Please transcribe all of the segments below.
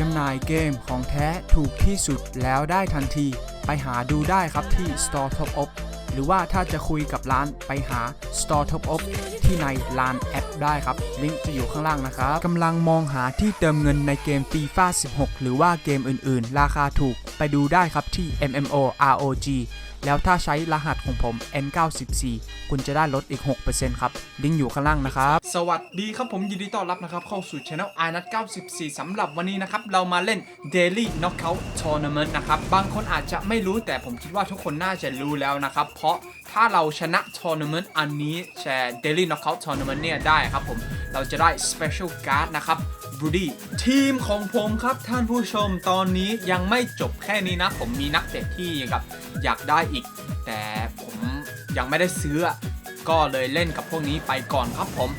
จำหน่ายเกมของแท้ถูกที่สุดแล้วได้ทันที ไปหาดูได้ครับที่ Store Top Up หรือว่าถ้าจะคุยกับร้านไปหา Store Top Up ที่ในร้านแอปได้ครับ ลิงก์จะอยู่ข้างล่างนะครับกำลังมองหาที่เติมเงินในเกม FIFA 16 หรือว่าเกมอื่นๆ ราคาถูกไปดูได้ครับที่ MMO ROG แล้วถ้าใช้รหัสของผม N94 คุณจะได้ลดอีก 6%ครับ ลิงก์อยู่ข้างล่างนะครับ สวัสดีครับผมยินดีต้อนรับนะครับ เข้าสู่ช anel i n a t 94สำหรับวันนี้นะครับ เรามาเล่น Daily Knockout Tournament นะครับ บางคนอาจจะไม่รู้แต่ผมคิดว่าทุกคนน่าจะรู้แล้วนะครับ เพราะถ้าเราชนะ Tournament อันนี้แชร์ Daily Knockout Tournament เนี่ยได้ครับผม เราจะได้ Special Card นะครับบูดี้ทีมของผมครับท่านผู้ชมตอนนี้ยังไม่จบแค่นี้นะ ผมมีนักเตะที่กับอยากได้อีก แต่ผมยังไม่ได้ซื้อ ก็เลยเล่นกับพวกนี้ไปก่อนครับผม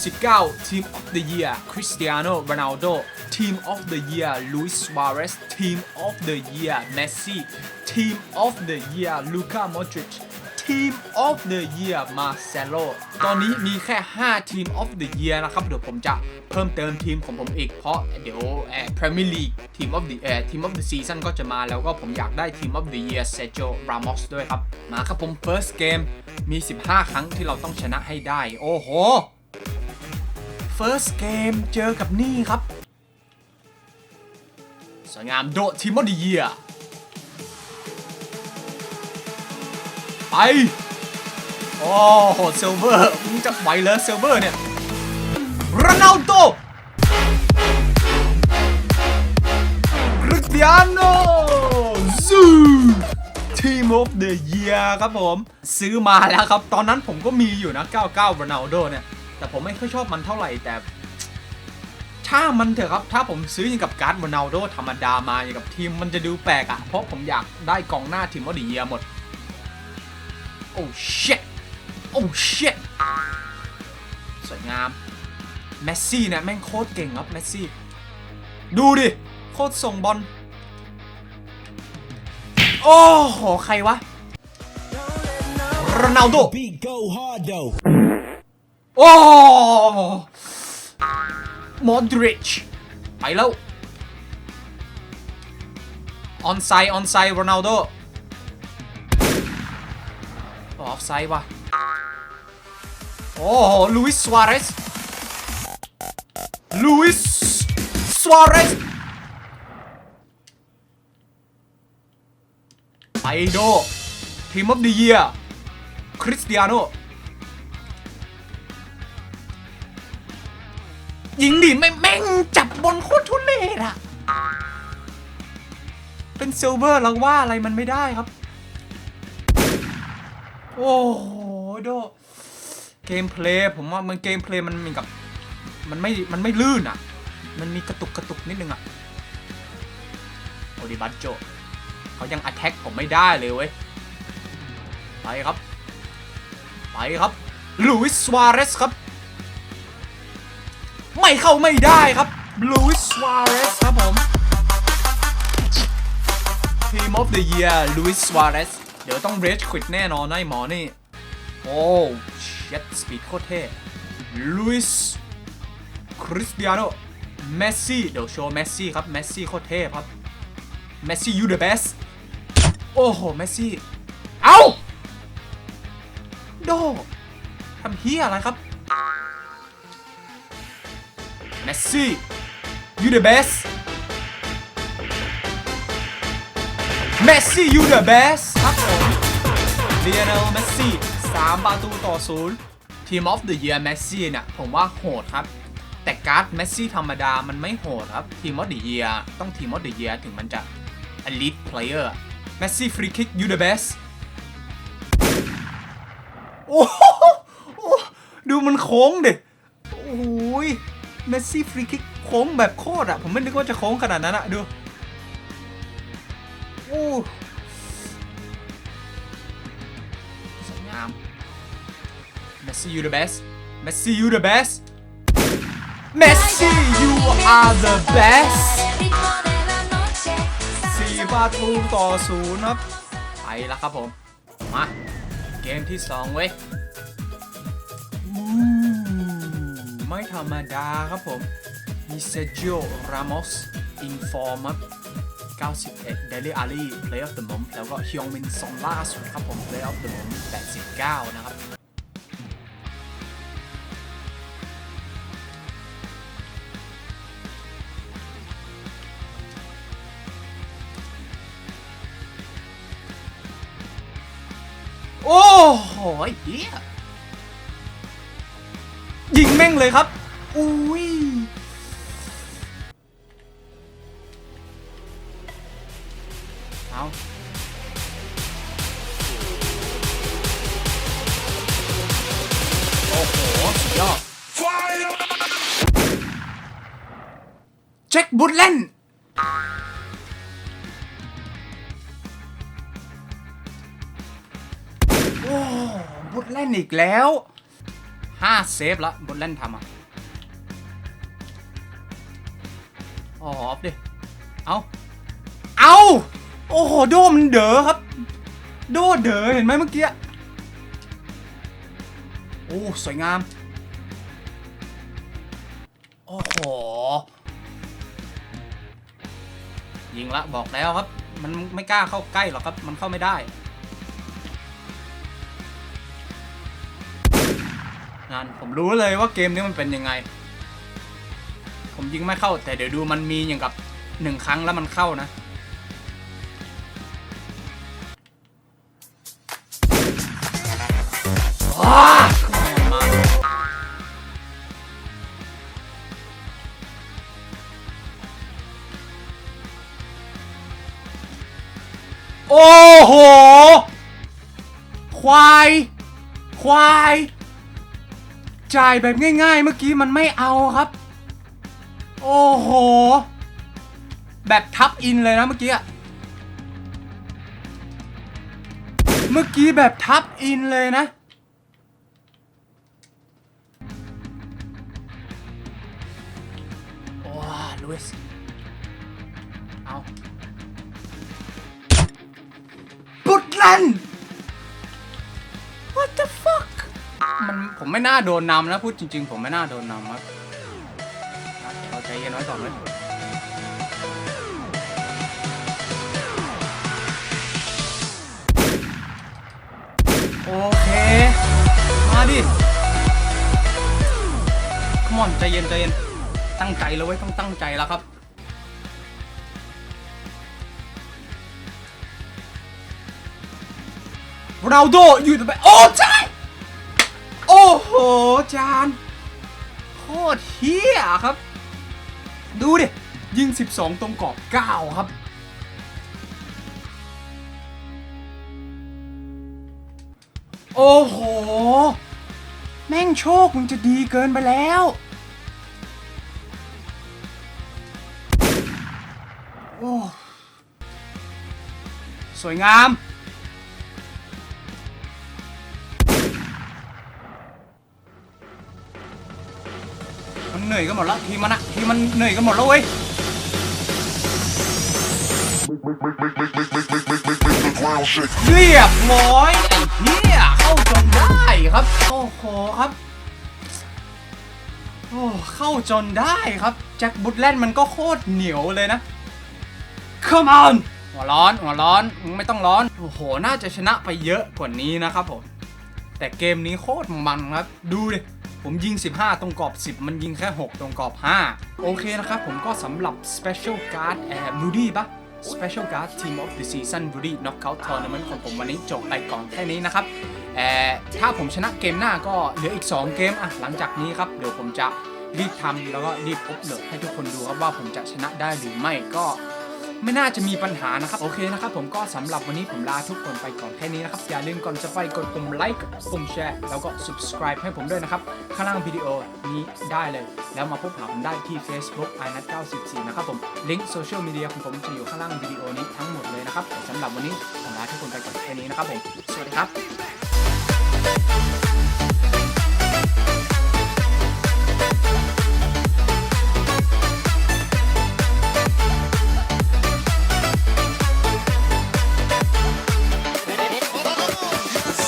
99 Team of the Year Cristiano Ronaldo Team of the Year Luis Suarez Team of the Year Messi Team of the Year Luka Modric Team of the Year Marcelo ตอนนี้มีแค่ 5 Team of the Year นะครับ เดี๋ยวผมจะเพิ่มเติมทีมของผมอีก เพราะเดี๋ยวเอ่อ Premier League Team of the เอ่อ Team of the Season ก็จะมาแล้วก็ผมอยากได้ Team of the Year Sergio Ramos ด้วยครับ มาครับผม First Game มี 15 ครั้งที่เราต้องชนะให้ได้ โอ้โห First Game เจอกับนี่ครับ สวยงามโด Team of the Year ไปโอ้โหเซลเวอร์มึงจะไหวเลยเซลเวอร์เนี่ยรนัลโดคริสเตียโนซูทีม of the year ครับผม ซื้อมาแล้วครับ ตอนนั้นผมก็มีอยู่นะ 99รนัลโดเนี่ย แต่ผมไม่ค่อยชอบมันเท่าไหร่แต่ถ้ามันเถอะครับ ถ้าผมซื้ออย่างกับการ์ดโรนัลโดธรรมดามาอย่างกับทีมมันจะดูแปลกอะเพราะผมอยากได้กองหน้าทีม of the year หมด โอ้ shit โอ้ shit สวยงามเมสซี่เนี่ยแม่งโคตรเก่งครับเมสซี่ ดูดิ โคตรส่งบอล โอ้โห ใครวะโรนัลโด Beat go hard though. โอ้โมดริชไปแล้ว ออนไซด์ออนไซด์โรนัลโด ไซด์ว่ะ โอ้โหลุยส์สวาเรสลุยส์สวาเรสไปโดทีมออฟเดอะเยียร์คริสเตียโนยิงดิไม่แม่งจับบอลโคตรทุเรศอะเป็นซิลเวอร์เราว่าอะไรมันไม่ได้ครับ โอ้โหโดเกมเพลย์ผมว่ามันเกมเพลย์มันเหมือนกับ มันไม่ มันไม่ลื่นอะ มันมีกระตุกกระตุกนิดนึงอะ โอดิบัตโจเขายังอั t แทกผมไม่ได้เลยเว้ย ไปครับ ไปครับลุยส์สวาเรสครับ ไม่เข้าไม่ได้ครับลุยส์สวาเรสครับผม Team of the Year ลุยส์สวาเรส เดี๋ยวต้องเรจควิดแน่นอนนะไอ้หมอนี่ โอ้เช็ดสปีดโคตรเท่ลุยส์คริสเตียโนเมสซี่เดี๋ยวโชว์เมสซี่ครับเมสซี่โคตรเท่ครับเมสซี่ you the best โอ้โหเมสซี่ เอ้า โดทำเฮียอะไรครับเมสซี่ you the best มสซี่ you the best ครับผมเลียน l เมสซี่3ประตูต่อ0 Team of the Year เมสซี่เนี่ยผมว่าโหดครับ แต่การ์ดเมสซี่ธรรมดามันไม่โหดครับ Team of the Year ต้อง Team of the Year ถึงมันจะ Elite Player เมสซี่ Free Kick you the best โอ้โหดูมันโค้งเดิโอ้ยเมสซี่ฟรีคิกโค้งแบบโคตรอะผมไม่นึกว่าจะโค้งขนาดนั้นอะดู อ้สวยงามเมสซี่ you the best เมสซี่ you the best เมสซี่ you are the best สี่ประตูต่อศูนย์ครับ ไปแล้วครับผม มา เกมที่สองเว้ยไม่ธรรมดาครับผม มีเซจิโอ รามอส Inform ครับ 91 Daily Ali Play of the Month แล้วก็ฮยองมินซองล่าสุดครับผม Play of the Month 89 นะครับโอ้โหเหี้ยยิงแม่งเลยครับอุ้ย โอ้โหสุดยอดเช็คบุตเล่นโอ้บุตเล่นอีกแล้วห้าเซฟละบุตเล่นทำอะอ๋อออฟดิเอาเอา โอ้โหโดมันเด๋อครับ โดเด๋อเห็นไหมเมื่อกี้ โอ้สวยงาม โอ้โห ยิงละบอกแล้วครับ มันไม่กล้าเข้าใกล้หรอกครับ มันเข้าไม่ได้นั่นผมรู้เลยว่าเกมนี้มันเป็นยังไง ผมยิงไม่เข้า แต่เดี๋ยวดูมันมีอย่างกับหนึ่งครั้งแล้วมันเข้านะ โอ้โห ควาย ควาย จ่ายแบบง่ายๆ เมื่อกี้มันไม่เอาครับ โอ้โห แบบทับอินเลยนะเมื่อกี้อะเมื่อกี้แบบทับอินเลยนะ ว้าลุยส์ บุตแลน What the fuck มันผมไม่น่าโดนนำนะพูดจริง ๆ ผมไม่น่าโดนนำครับเราใจเย็นไว้ก่อนเลยโอเค มาดิขมอนใจเย็นใจเย็นตั้งใจแล้วเว้ยต้องตั้งใจแล้วครับ เราโดอยู่แต่ไปโอ้ใช่โอ้โห จาน โคตรเฮี้ยครับ ดูดิ ยิง 12 ตรงกรอบ 9 ครับโอ้โห แม่งโชคมึงจะดีเกินไปแล้ว โอ้ สวยงาม เหนื่อยกันหมดแล้วทีมมันอะทีมมันเหนื่อยกันหมดแล้วเว้ย Make, make, make, make, make, make, make, make, make, make the ground shake. เรียบร้อยไอ้เหี้ยเข้าจนได้ครับ โอ้โหครับ โอ้เข้าจนได้ครับแจ็คบุตแลนด์มันก็โคตรเหนียวเลยนะ Come on หัวร้อนหัวร้อนมึงไม่ต้องร้อน โอ้โห น่าจะชนะไปเยอะกว่านี้นะครับผม แต่เกมนี้โคตรมันครับ ดูดิ ผมยิง 15 ตรงกรอบ 10 มันยิงแค่ 6 ตรงกรอบ 5 โอเคนะครับ ผมก็สำหรับ Special Card แอบรูดี้ปะ Special Card Team of the Season Rudy Knockout Tournament ของผมวันนี้จบไปก่อนแค่นี้นะครับแออถ้าผมชนะเกมหน้าก็เหลืออีก 2 เกมอะหลังจากนี้ครับ เดี๋ยวผมจะรีบทำแล้วก็รีบพบเลิกให้ทุกคนดูครับว่าผมจะชนะได้หรือไม่ก็ ไม่น่าจะมีปัญหานะครับ โอเคนะครับ ผมก็สำหรับวันนี้ผมลาทุกคนไปก่อนแค่นี้นะครับ อย่าลืมก่อนจะไปกดปุ่มไลค์ปุ่มแชร์ แล้วก็ subscribe ให้ผมด้วยนะครับ ข้างล่างวิดีโอนี้ได้เลย แล้วมาพบหาผมได้ที่ Facebook i n a t 94นะครับผมลิงก์โซเชียลมีเดียของผมจะอยู่ข้างล่างวิดีโอนี้ทั้งหมดเลยนะครับสำหรับวันนี้ผมลาทุกคนไปก่อนแค่นี้นะครับผมสวัสดีครับ